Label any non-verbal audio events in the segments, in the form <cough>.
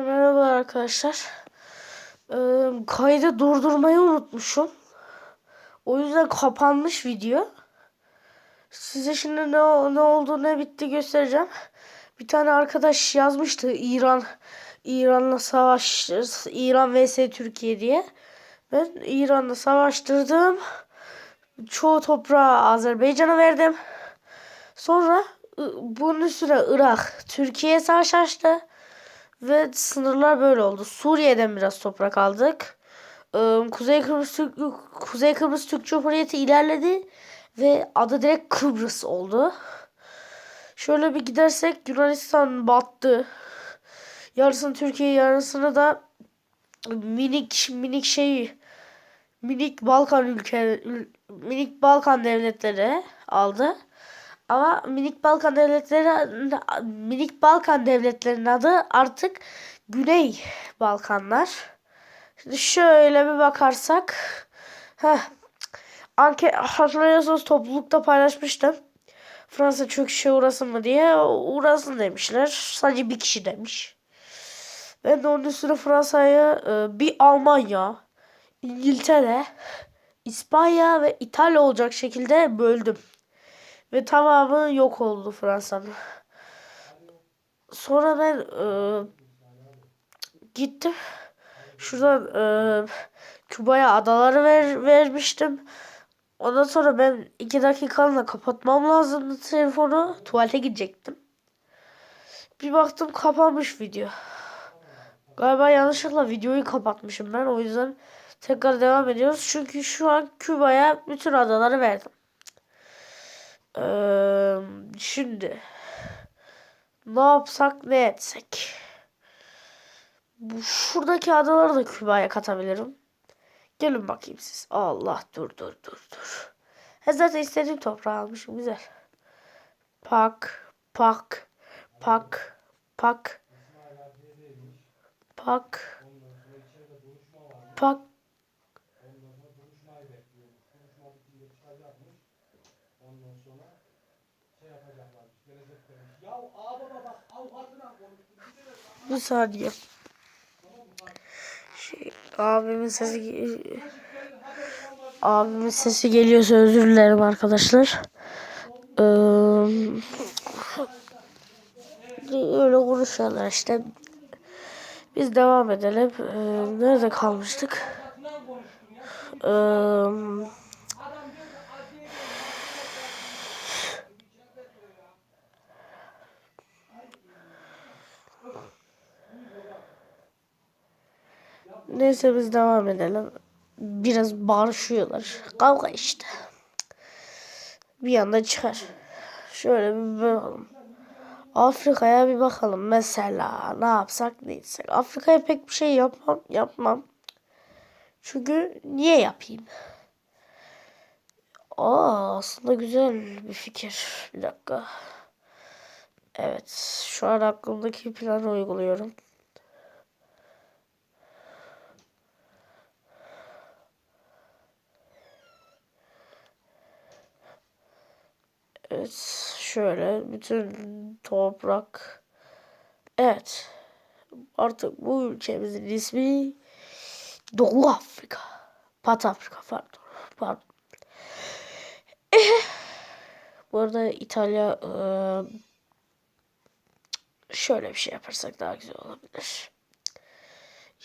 Merhabalar arkadaşlar. Ee, kaydı durdurmayı unutmuşum. O yüzden kapanmış video. Size şimdi ne, ne oldu ne bitti göstereceğim. Bir tane arkadaş yazmıştı İran İran'la savaş İran vs Türkiye diye. Ben İran'la savaştırdım. Çoğu toprağı Azerbaycan'a verdim. Sonra bunun üstüne Irak Türkiye'ye savaş açtı. Ve sınırlar böyle oldu. Suriye'den biraz toprak aldık. Kuzey Kıbrıs Türk Kuzey Kıbrıs Türk Cumhuriyeti ilerledi ve adı direkt Kıbrıs oldu. Şöyle bir gidersek Yunanistan battı. Yarısını Türkiye, yarısını da minik minik şey minik Balkan ülke minik Balkan devletleri aldı. Ama minik Balkan devletleri minik Balkan devletlerinin adı artık Güney Balkanlar. Şimdi şöyle bir bakarsak heh, anket hatırlıyorsanız toplulukta paylaşmıştım. Fransa çöküşe uğrasın mı diye uğrasın demişler. Sadece bir kişi demiş. Ben de onun üstüne Fransa'yı e, bir Almanya, İngiltere, İspanya ve İtalya olacak şekilde böldüm. Ve tamamı yok oldu Fransa'nın. Sonra ben e, gittim. Şuradan e, Küba'ya adaları ver, vermiştim. Ondan sonra ben iki dakikalığına kapatmam lazımdı telefonu. Tuvalete gidecektim. Bir baktım kapanmış video. Galiba yanlışlıkla videoyu kapatmışım ben. O yüzden tekrar devam ediyoruz. Çünkü şu an Küba'ya bütün adaları verdim. Ee, şimdi ne yapsak ne etsek? Bu şuradaki adaları da Küba'ya katabilirim. Gelin bakayım siz. Allah dur dur dur dur. He zaten istediğim toprağı almışım güzel. Pak pak pak pak pak pak Bir saniye. Şey, abimin sesi abimin sesi geliyorsa özür dilerim arkadaşlar. Ee, öyle konuşuyorlar işte. Biz devam edelim. Ee, nerede kalmıştık? Ee, Neyse biz devam edelim. Biraz bağırışıyorlar. Kavga işte. Bir anda çıkar. Şöyle bir bakalım. Afrika'ya bir bakalım. Mesela ne yapsak ne etsek. Afrika'ya pek bir şey yapmam. Yapmam. Çünkü niye yapayım? Aa aslında güzel bir fikir. Bir dakika. Evet. Şu an aklımdaki planı uyguluyorum. Evet şöyle bütün toprak. Evet artık bu ülkemizin ismi Doğu Afrika Batı Afrika pardon pardon. Bu arada İtalya e, şöyle bir şey yaparsak daha güzel olabilir.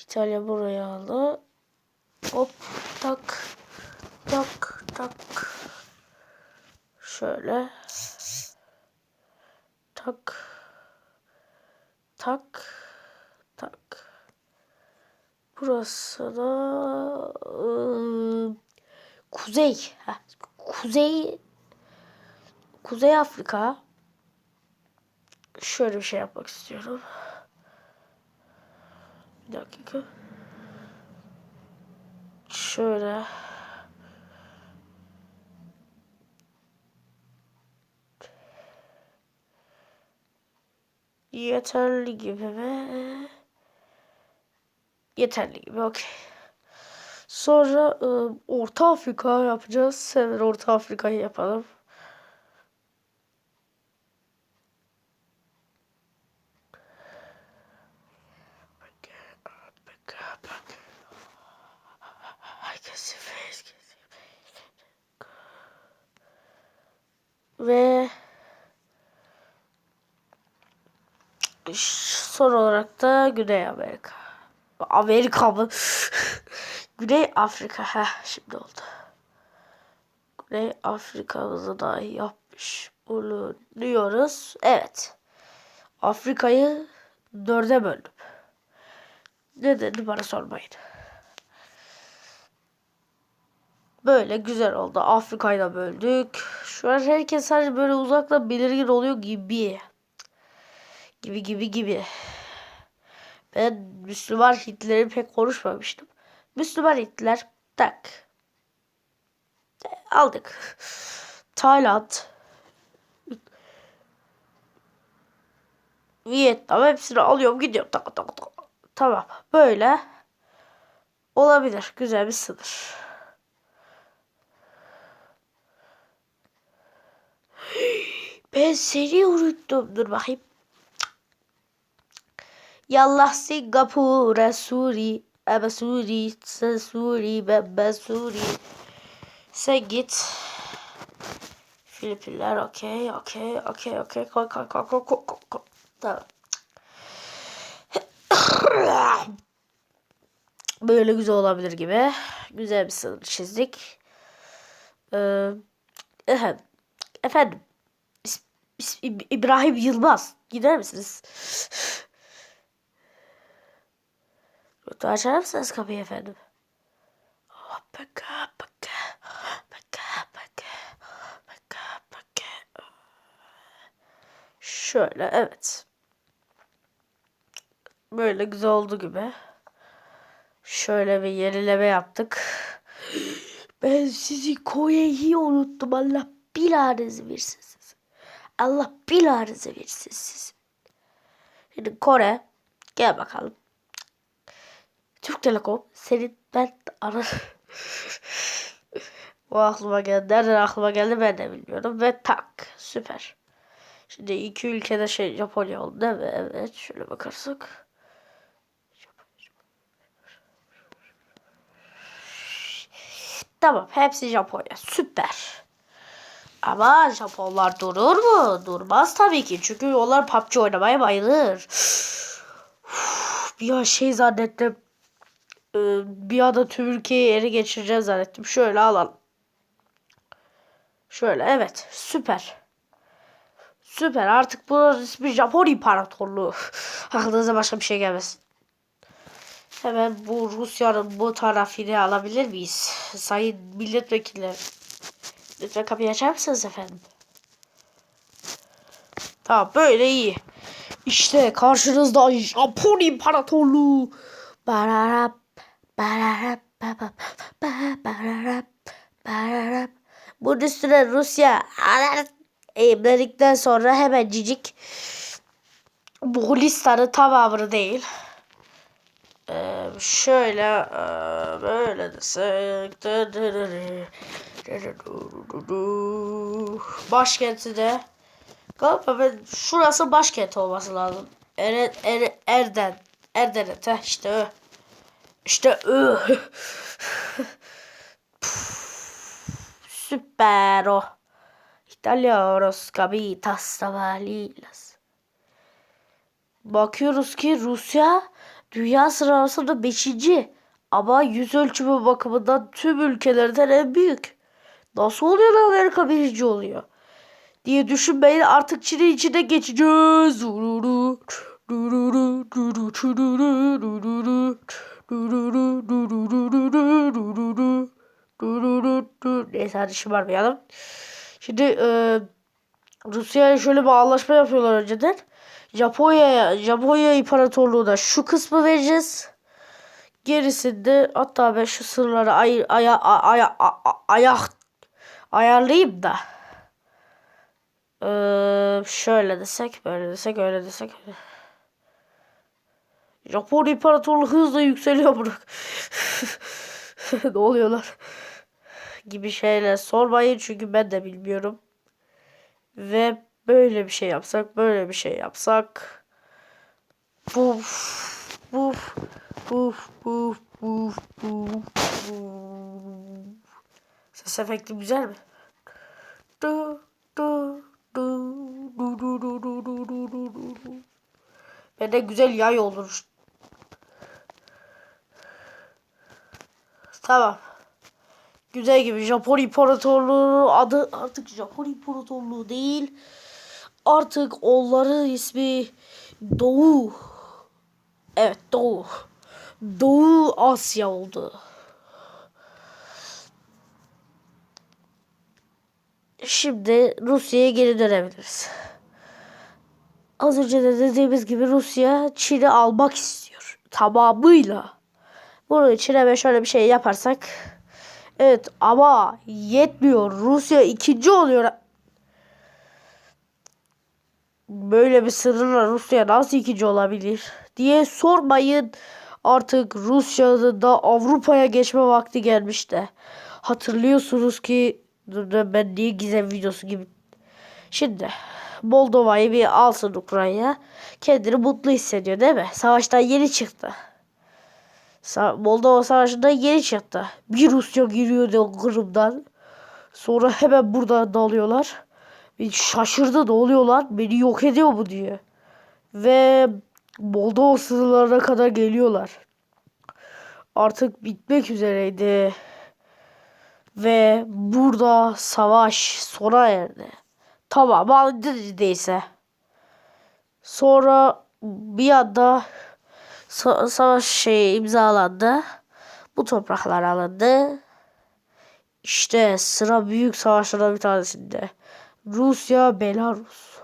İtalya buraya aldı. Hop tak tak tak Şöyle. Tak. Tak. Tak. Burası da ıı, kuzey. Kuzey Kuzey Afrika. Şöyle bir şey yapmak istiyorum. Bir dakika. Şöyle. Yeterli gibi mi? Yeterli gibi okey. Sonra e, Orta Afrika yapacağız. Hemen Orta Afrika'yı yapalım. Ve son olarak da Güney Amerika. Amerika mı? <laughs> Güney Afrika. Heh, şimdi oldu. Güney Afrika'mızı da yapmış bulunuyoruz. Evet. Afrika'yı dörde böldüm. Ne dedi bana sormayın. Böyle güzel oldu. Afrika'yı da böldük. Şu an herkes sadece böyle uzaktan belirgin oluyor gibi. Gibi gibi gibi. Ben Müslüman Hitler'i pek konuşmamıştım. Müslüman Hitler tak. Aldık. Tayland. Vietnam hepsini alıyorum gidiyorum. Tak, tak, tak. Tamam. Böyle olabilir. Güzel bir sınır. Ben seni unuttum. Dur bakayım. Yallah Singapur, Suri, Ebe Suri, sen Suri, ben Suri. Sen git. Filipinler okey, okey, okey, okey. Koy, koy, koy, koy, koy, koy, koy. Tamam. <coughs> Böyle güzel olabilir gibi. Güzel bir sınır çizdik. Ee, efendim. İbrahim Yılmaz. Gider misiniz? Açar mısınız kapıyı efendim? Baka baka baka baka baka baka. Şöyle evet. Böyle güzel oldu gibi. Şöyle bir yenileme yaptık. Ben sizi Kore'yi unuttum. Allah bilanızı versin size. Allah bilanızı versin size. Şimdi Kore. Gel bakalım. Türk Telekom. Senin ben ara... <laughs> Bu aklıma geldi. Nereden aklıma geldi ben de bilmiyorum. Ve tak. Süper. Şimdi iki ülkede şey Japonya oldu değil mi? Evet. Şöyle bakarsak. Tamam. Hepsi Japonya. Süper. Ama Japonlar durur mu? Durmaz tabii ki. Çünkü onlar PUBG oynamaya bayılır. <sighs> bir şey zannettim. Ee, bir anda tüm ülkeyi ele geçireceğiz zannettim. Şöyle alalım. Şöyle evet. Süper. Süper. Artık bu ismi Japon İmparatorluğu. <laughs> Aklınıza başka bir şey gelmesin. Hemen bu Rusya'nın bu tarafını alabilir miyiz? Sayın milletvekilleri. Lütfen kapıyı açar mısınız efendim? Tamam böyle iyi. İşte karşınızda Japon İmparatorluğu. Bararap, bararap, bararap, bararap, bararap. Bunun üstüne Rusya eğimledikten sonra hemen cicik bu listanın tamamını değil. Ee, şöyle böyle desek başkenti de galiba ben şurası başkent olması lazım. Er, er, Erden Erdenet işte. İşte. Süper o. İtalyanos capitas savalilas. Bakıyoruz ki Rusya dünya sırasında 5. Ama yüz ölçümü bakımından tüm ülkelerden en büyük. Nasıl oluyor da Amerika birinci oluyor? Diye düşünmeyin artık Çin'in içine geçeceğiz. Neyse hadi şımarmayalım. Şimdi e, Rusya'ya şöyle bir anlaşma yapıyorlar önceden. Japonya'ya, Japonya İmparatorluğu'na şu kısmı vereceğiz. Gerisinde hatta ben şu sırları ay, aya, aya, aya, ayak ayarlayayım da. Ee, şöyle desek, böyle desek, öyle desek. Japon İmparatorluğu hızla yükseliyor bırak. ne oluyorlar? Gibi şeyler sormayın çünkü ben de bilmiyorum. Ve böyle bir şey yapsak, böyle bir şey yapsak. Buf, buf, buf, buf, buf, buf, buf. Ses efekti güzel mi? Du, du, du, du, du, du, du, du, du, du, du, du. Ve de güzel yay olur. Tamam. Güzel gibi Japon İmparatorluğu adı artık Japon İmparatorluğu değil. Artık onların ismi Doğu. Evet Doğu. Doğu Asya oldu. Şimdi Rusya'ya geri dönebiliriz. Az önce de dediğimiz gibi Rusya Çin'i almak istiyor. Tamamıyla. Bunun için hemen şöyle bir şey yaparsak. Evet ama yetmiyor. Rusya ikinci oluyor. Böyle bir sırrına Rusya nasıl ikinci olabilir diye sormayın. Artık Rusya'da da Avrupa'ya geçme vakti gelmiş de. Hatırlıyorsunuz ki ben niye gizem videosu gibi. Şimdi Moldova'yı bir alsın Ukrayna. Kendini mutlu hissediyor değil mi? Savaştan yeni çıktı. Sa- Moldova Savaşı'nda yeni çıktı. Bir Rusya giriyordu Kırım'dan. Sonra hemen burada dalıyorlar. Bir şaşırdı da oluyorlar. Beni yok ediyor bu diyor. Ve Moldova sınırlarına kadar geliyorlar. Artık bitmek üzereydi. Ve burada savaş sona erdi. Tamam neredeyse. Sonra bir anda sa- savaş şey imzalandı. Bu topraklar alındı. İşte sıra büyük savaşlardan bir tanesinde. Rusya, Belarus.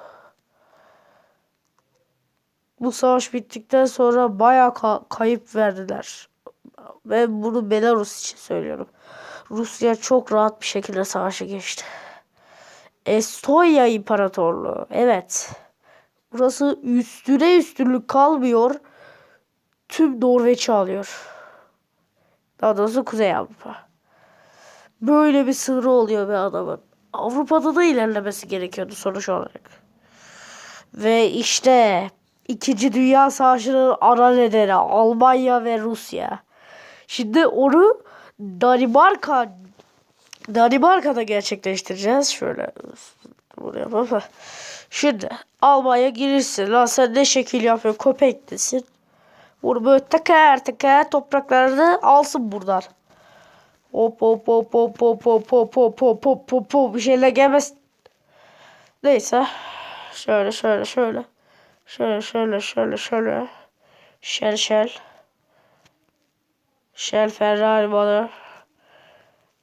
Bu savaş bittikten sonra bayağı ka- kayıp verdiler. Ve bunu Belarus için söylüyorum. Rusya çok rahat bir şekilde savaşı geçti. Estonya İmparatorluğu. Evet. Burası üstüne üstünlük kalmıyor. Tüm Norveç'i alıyor. Daha doğrusu Kuzey Avrupa. Böyle bir sınırı oluyor bir adamın. Avrupa'da da ilerlemesi gerekiyordu sonuç olarak. Ve işte İkinci Dünya Savaşı'nın ana nedeni Almanya ve Rusya. Şimdi onu Danimarka Danimarka'da gerçekleştireceğiz. Şöyle bunu yapalım. Şimdi Almanya girişsin. Lan sen ne şekil yapıyorsun? Köpek. Bunu böyle teker teker topraklarını alsın buradan. Hop hop hop hop hop hop hop hop hop hop hop hop bir şeyler gelmez. Neyse. Şöyle şöyle şöyle. Şöyle şöyle şöyle şöyle. Şel şel. Şel Ferrari bana.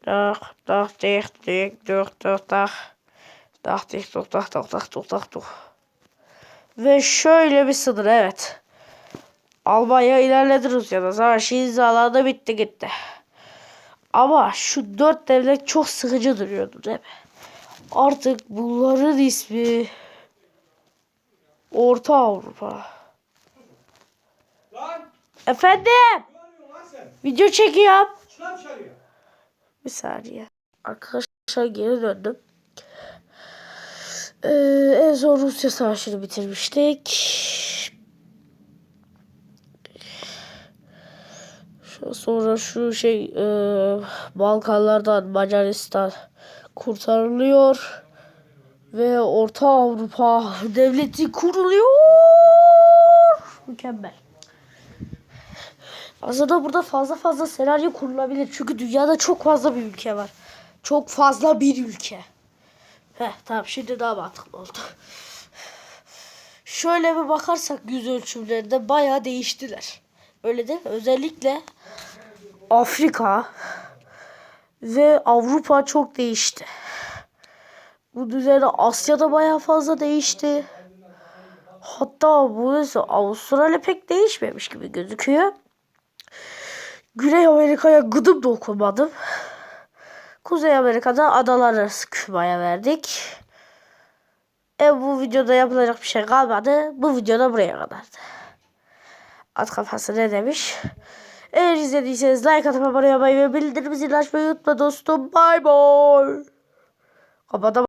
Tak tak dik dik dik dik tak. Tak dik dik tak tak tak tak tak. Ve şöyle bir sınır evet. Almanya ilerledi Rusya'da. Savaş imzalandı bitti gitti. Ama şu dört devlet çok sıkıcı duruyordu değil mi? Artık bunların ismi Orta Avrupa. Lan! Efendim lan video çekiyorum. Bir saniye. Arkadaşlar geri döndüm. Ee, en son Rusya Savaşı'nı bitirmiştik. Sonra şu şey e, Balkanlardan Macaristan kurtarılıyor. Ve Orta Avrupa devleti kuruluyor. Mükemmel. Aslında burada fazla fazla senaryo kurulabilir. Çünkü dünyada çok fazla bir ülke var. Çok fazla bir ülke. Heh tamam şimdi daha mantıklı oldu. Şöyle bir bakarsak yüz ölçümlerinde bayağı değiştiler. Öyle mi? Özellikle Afrika ve Avrupa çok değişti. Bu düzeyde Asya'da bayağı fazla değişti. Hatta bu Avustralya pek değişmemiş gibi gözüküyor. Güney Amerika'ya gıdım dokunmadım. Kuzey Amerika'da adaları Küba'ya verdik. E bu videoda yapılacak bir şey kalmadı. Bu videoda buraya kadardı. At kafası ne demiş? Eğer izlediyseniz like atıp abone olmayı ve bildirim zilini açmayı unutma dostum. Bye bye. Kapatamam.